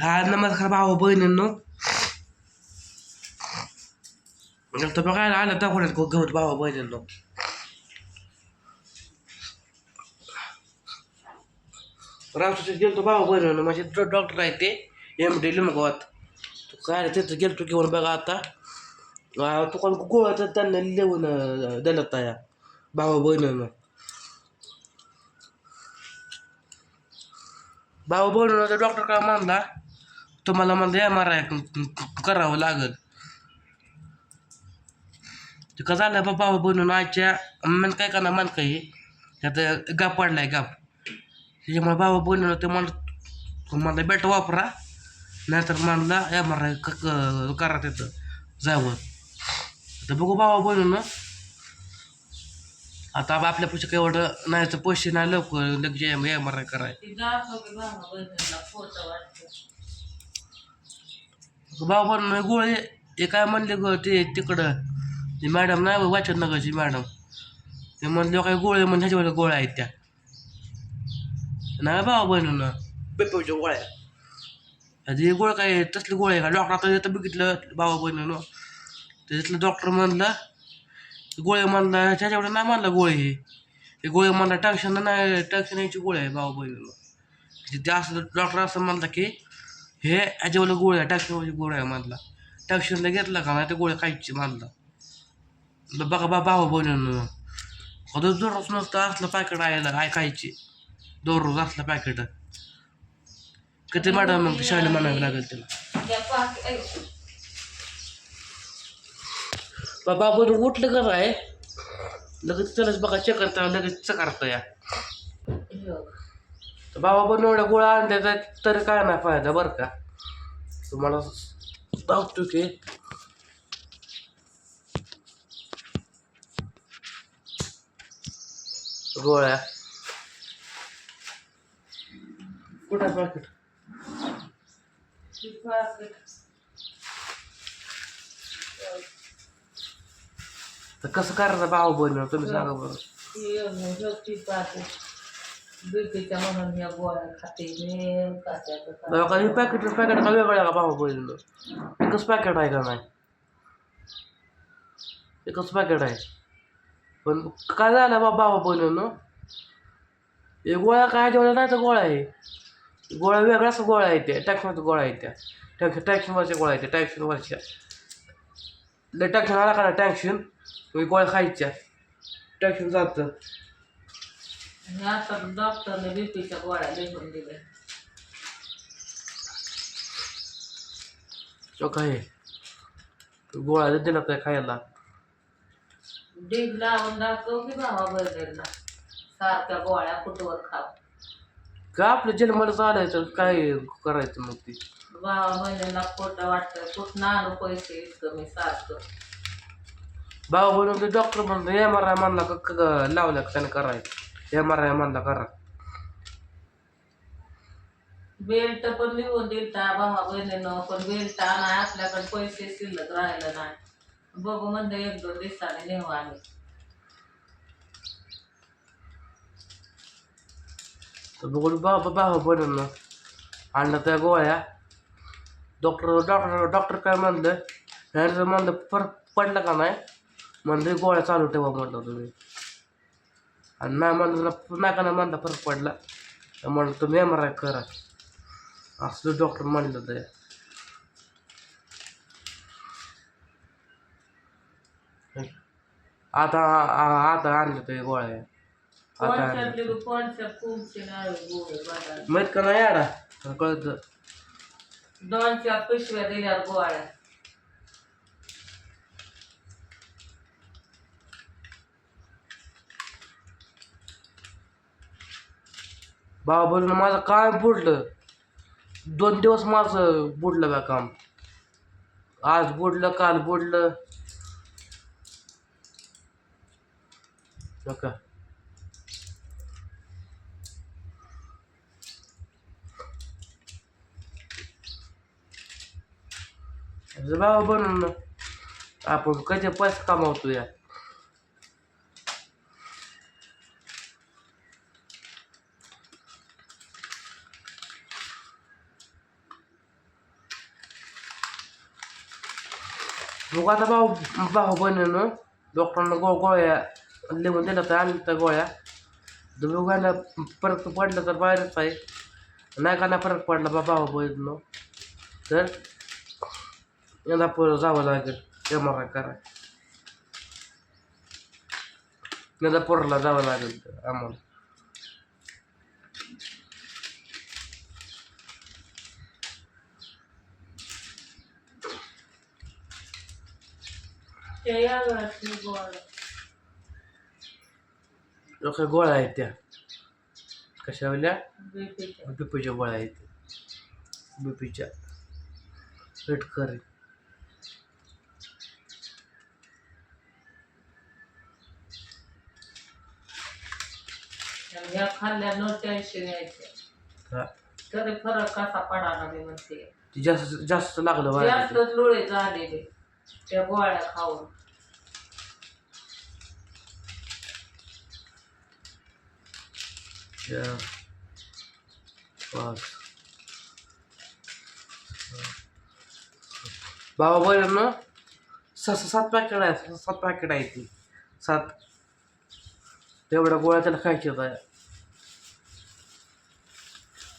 हा नमस्कार भाऊ बहिणींनो तर बघायला आलं दाखवण्यात गवत भाऊ बहिणींनो रामकृष्ण गेलतो भाऊ बहिणींनो माझे डॉक्टर आहे ते एम डी लिमगावात तो काय रे तिथं गेलतो घेऊन बघा आता आ, तो कोण गोळा तर त्यांना लिहून अं, दिला तया भाऊ बहिणींनो भाऊ बहिणीनं डॉक्टर काय म्हणला तुम्हाला म्हणलं एम आर आय करावं लागल. ते का झालं बाबा बनून आजच्या मन काय करणार मन काही त्यात गाप पडलाय गाप. त्याच्यामुळे बाबा बनवलं ते म्हणलं मला बेट वापरा. नाहीतर म्हणला एम आर आय करा तिथं जावं. तर बघू बाबा बनून. आता आपल्या पैसे काही एवढं नाही तर पैसे नाही लवकर लगेच एम आर आय कराय भाऊ बनवून गोळे हे काय म्हणले ग ते तिकडं? ते मॅडम नाही वाचत नगरची मॅडम. ते म्हणले काय गोळे म्हणजे ह्याच्यावर गोळ्या आहेत त्या. नाही भाऊ बनवून पेपरच्या गोळ्या. हे गोळ काय तसले गोळे आहे का? डॉक्टर आता इथं बघितलं भावा बनवून त्याच्यातलं डॉक्टर म्हणलं गोळे म्हणला त्याच्यावर नाही म्हणलं गोळे हे. हे गोळे म्हणला टॅक्शन नाही टॅक्शन याची गोळे आहे भावा बनवून ते असं डॉक्टर असं म्हणलं की हे ह्याच्यावर गोळ्या टॅक्शनवरची म्हणजे गोळ्या मारला म्हणला घेतला का नाही ते गोळ्या खायची म्हणला बघा बा भावा बनवून कधी दररोज नसतं असलं पॅकेट आहे काय खायची? दररोज असलं पॅकेट किती मॅडम मग शाळेला म्हणावी लागेल त्याला. बाबा बनून उठलं का नाही लगेच त्यालाच बघा चेक करता लगेच चकारता या. बाबा पण एवढ्या गोळ्या आणल्या तरी काय नाही फायदा बरं का तुम्हाला दाखतो की गोळ्या कुठं पॅकेट तर कसं करायचं बाबा बनवून तुम्ही सांगा बरं बीपीच्या म्हणून या गोळ्या खाते मी खात्याचं बघा का हे पॅकेट पॅकेट का वेगळं आहे का भाऊ बनवून एकच पॅकेट आहे का नाही? एकच पॅकेट आहे. पण काय झालं बा भाऊ बनवून हे गोळ्या काय जेवढ्या नाही तर गोळ्या आहे. गोळ्या वेगळ्याच गोळ्या आहेत त्या. टॅक्समध्ये गोळ्या आहेत त्या. टॅक्स टॅक्शनवरच्या गोळ्या आहेत त्या. टॅक्शनवरच्या लय टॅक्शन आला का टॅक्शन मी गोळ्या खायच्या. टॅक्शन जातं. आता डॉक्टरने बीपीच्या गोळ्या लिहून दिल्या. तो काय? गोळ्या दिला काय खायला? डीग लावून दाखव की भावा बहिणींना. सारख्या गोळ्या कुठवर खाव का आपलं जन्माला चालायचं? काय करायचं मग ती? भावा बहिणींना खोटं वाटतं. कुठं आणू पैसे इतकं मी सारखं? भाऊ बनवून ते डॉक्टर म्हणतो एम आर आय म्हणला का का- त्याने करायचं? एम आर आय म्हणला करा. बेल्ट पण लिहून दिलता भावा बहिणीनं पण बेल्ट आणा आपल्याकडे पैसे शिल्लक राहिलं नाही. बघू म्हणलं एक दोन दिवसाने नेऊ आम्ही. तर बघून बाबा भाऊ बनवून आणलं त्या गोळ्या. डॉक्टर डॉक्टर डॉक्टर काय म्हणलं म्हणलं फरक पडला का नाही? म्हणलं गोळ्या चालू ठेवा म्हणलं तुम्ही. आणि ना- का नाही म्हणलं फरक पडला. तर म्हणलं तुम्ही एम आर आय करा. असलं डॉक्टर म्हणलं ते आता आता आणलं ते गोळ्या. आता माहीत का नाही याडा कळतं. दोन चार पिशव्या दिल्यावर गोळ्या. बाबा बोलून माझं काय बुडलं? दोन दिवस माझं बुडलं का काम. आज बुडलं काल बुडलं. नका बाबा बनून आपण कधी पैसे कमावतो या बघू आता भाऊ भाऊ बहिणीनं डॉक्टरांना गो गोळ्या लिहून दिल्या तर आणल्या त्या गोळ्या तर बघू यांना फरक पडलं तर बाहेरच आहे नायकांना का नाही फरक पडला बा भाऊ बहिणीनं तर यांना पुढं जावं लागेल एम आर आय करा यांना पोरला जावं लागेल तर आम्हाला या घरातली गोळ लोक गोळ्या आहेत त्या कशा बीपीच्या बीपीच्या गोळ्या आहेत बीपीच्या आणि ह्या खाल्ल्या न टेन्शन यायचे हा तरी फरक कसा पडाना मी म्हणते ती जास्त जास्त लागलं व्हायला जास्तच लोळे झालेले त्या गोळ्या खाऊन. चार पाच. बाबा बरं ना सहा सात पॅकेट आहे सहा- सात पॅकेट आहे ती. सात. तेवढ्या गोळ्या त्याला खायच्या होत्या.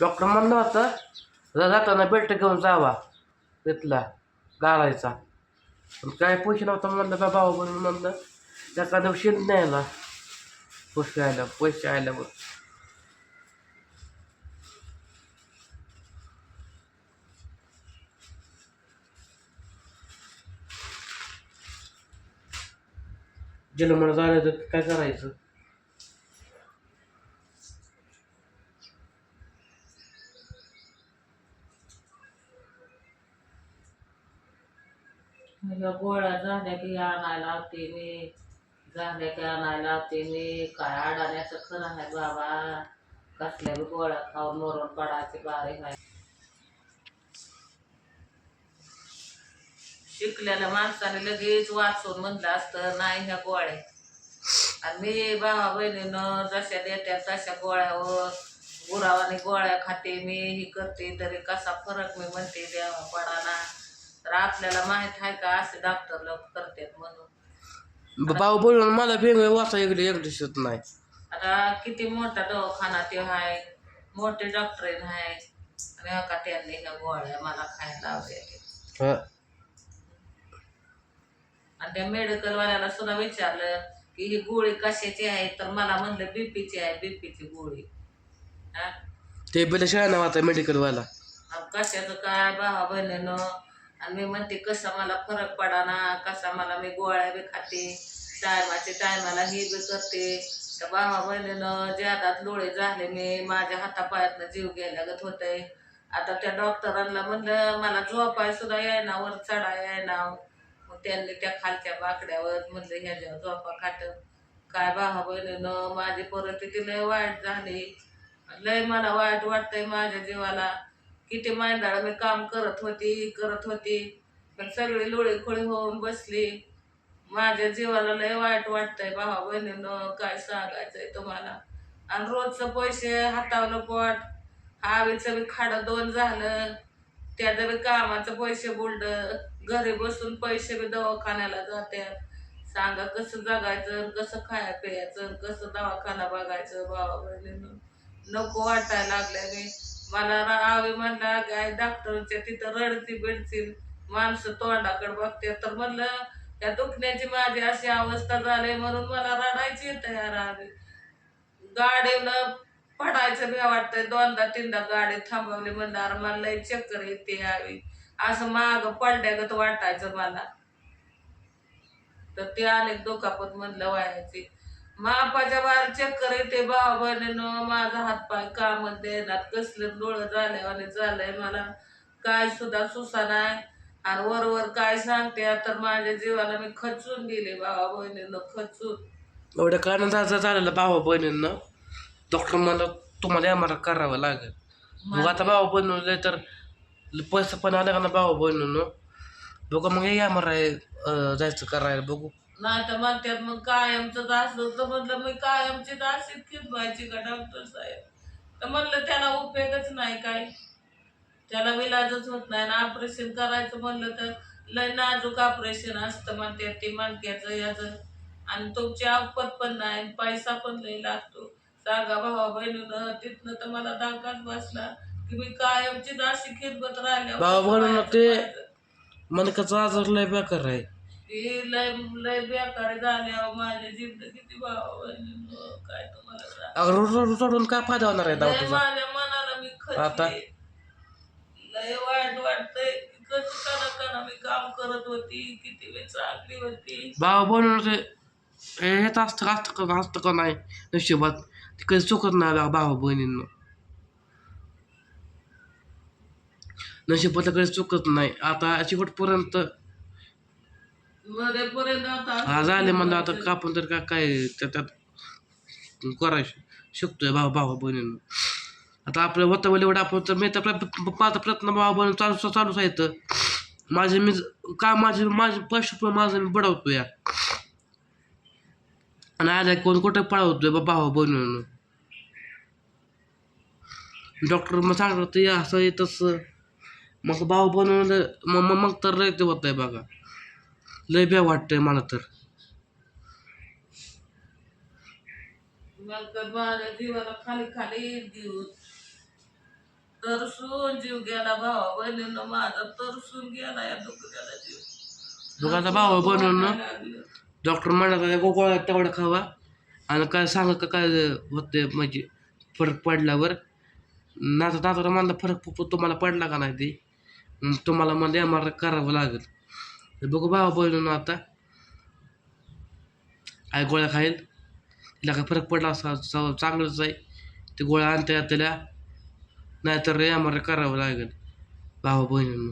डॉक्टर म्हणलं होतं जाताना बेल्ट घेऊन जावा तिथला गाळायचा काय पैसे नव्हता म्हणलं का बाबा म्हणून म्हणलं एका दिवशी न्यायला. पैसे आल्या पैसे आल्यावर बघ झालं तर काय करायचं? ह्या गोळ्या झाल्या की आणायला लावते मी. झाल्या की आणायला लावते मी. काय अडाण्याचं खरं आहे बाबा? कसल्या बी गोळ्या खाऊन मरून पडायचे बारे आहे. शिकलेल्या माणसाने लगेच वाचून म्हणलं असतं नाही ह्या गोळ्या. आणि मी भावा बहिणीनं जशा देत्या तशा गोळ्यावर गुरावाने गोळ्या खाते मी ही करते तरी कसा फरक मी म्हणते देवा पडाना आपल्याला माहीत आहे का? असे डॉक्टर लोक करतात म्हणून. बाबा बोलून मला वेगळे वाचा इकडे एक दिसत नाही. आता किती मोठा दवाखाना ते आहे मोठे डॉक्टर आहे आणि का त्यांनी ह्या गोळ्या मला खायला लावल्या हा. आणि त्या मेडिकलवाल्याला सुद्धा विचारलं की ही गोळी कशाची आहे? तर मला म्हणलं बीपीची आहे बीपीची गोळी. हा? ते पहिले शाळा वाचा मेडिकलवाला कशाचं काय भावा बहिणीनं? आणि मी म्हणते कसा मला फरक पडाना कसा मला मी गोळ्या बी खाते टायमाचे टायमाला हे बी करते. तर भावा बहिणीनं ज्यादात लोळे झाले मी माझ्या हातापायातनं जीव गेल्यागत आहे आता त्या डॉक्टरांना म्हणलं मला झोपाय सुद्धा यायना वर चढा यायना मग त्यांनी त्या खालच्या बाकड्यावर म्हणलं ह्याच्यावर झोपा खाट काय बाबा बहिणीनं माझी परिस्थिती लय वाईट झाली. लय मला वाईट वाटतंय माझ्या जीवाला. किती मांडाळ मी काम करत होती करत होती. पण सगळी लोळीखोळी होऊन बसली. माझ्या जीवाला लय वाईट वाटतंय भावा बहिणीनं काय सांगायचंय तुम्हाला. आणि रोजचं पैसे हातावलं पोट. हवेचं बी खाडं दोन झालं. त्याचं बी कामाचं पैसे बुलड. घरी बसून पैसे बी दवाखान्याला जात्यात. सांगा कसं जगायचं कसं खाया प्यायचं कसं दवाखाना बघायचं भावा बहिणीनं. नको वाटायला लागल्या मी. मला राहावे म्हणला गाय डॉक्टरच्या तिथं रडती बिडतील माणसं तोंडाकडे बघते तर म्हणलं त्या दुखण्याची माझी अशी अवस्था झाली म्हणून मला रडायची तयार राहावी गाडीला पडायचं मी वाटतंय. दोनदा तीनदा गाडी थांबवली म्हणणार मला लय चक्कर येते यावी असं माग पडल्यागत वाटायचं मला. तर ते अनेक दुखापत म्हणलं व्हायची मापाच्या बाहेर चक्कर येते भावा बहिणीनं माझा हातपाय कामच देणार कसलं डोळं झाल्यावाने झालंय मला. काय सुद्धा सुसा नाही. आणि वरवर काय सांगते तर माझ्या जीवाला मी खचून गेले भावा बहिणीनं खचून. एवढ्या कारणाचा झालेलं भावा बहिणींना डॉक्टर मला तुम्हाला आम्हाला करावं लागेल. मग आता भावा बहिणीला तर पैसा पण आला का ना भावा बहिणीनं? बघा मग हे आम्हाला जायचं करायला बघू. नाही तर म्हणतात मग कायमच असलं तर म्हणलं मी कायमची अशीच खिदवायची का डॉक्टर साहेब? तर म्हणलं त्याला उपयोगच नाही काय. त्याला विलाजच होत नाही ना ऑपरेशन करायचं म्हणलं तर लय नाजूक ऑपरेशन असतं म्हणते ते मणक्याचं याचं. आणि तुमची आपत पण नाही आणि पैसा पण लय लागतो. सांगा भावा बहिणीनं तिथनं तर मला धाकाच बसला की मी कायमची अशी खिदमत राहिल्या भावा बहिणीनं ते- मनकाचा आजार लय बेकार आहे. ती लय लय बेकार झाल्यावर माझ्या भावा बहिणीनं काय तुम्हाला सांग अगं रोड फायदा होणार आहे लय माझ्या मनाला मी आता? खचले लय वाईट वाटतंय. कना मी काम करत होती किती मी चांगली होती. भावा हे हेच असतं असतं असतं का नाही नशिबात? ते कधी चुकत नाही बा- भावा बहिणींना. नशिबात कधी चुकत नाही. आता शेवटपर्यंत हा झाले म्हणलं आता कापून तर का काय त्या- त्यात करायचं? शकतोय भावा भावा बहिणींना. आता आपलं होतं वेळ एवढं आपण तर मी तर माझा प्रयत्न भावा बहिणी चालू चालूच आहे तर माझे मी का माझे माझे पैसे पण माझं मी बडवतो या. आणि आल्या कोण कुठं पळवतोय बा भावा बहिणीनं? डॉक्टर मग सांगत असं तसं. मग भाऊ बनवलं मग मग- तर होत आहे बघा. लय बे वाटतंय मला तर. मग तर माझ्या जीवाला खाली खाली देऊ तरसून जीव गेला भावा बहिणीनं माझा तरसून गेला या दुखण्याला जीव. भावा लागलं. डॉक्टर म्हणला गोळ्या तेवढा खावा. आणि काय सांगा का काय होते म्हणजे फरक पडल्यावर? नाता नाता म्हणला फरक तुम्हाला पडला का नाही ते? तुम्हाला मला एम आर करावं लागेल. तर बघू भावा बनवून आता आई गोळ्या खाईल तिला काय फरक पडला असा चांगलंच आहे ते गोळ्या आणता त्याला नाहीतर रे आम्हाला करावं लागेल भावा बहिणींना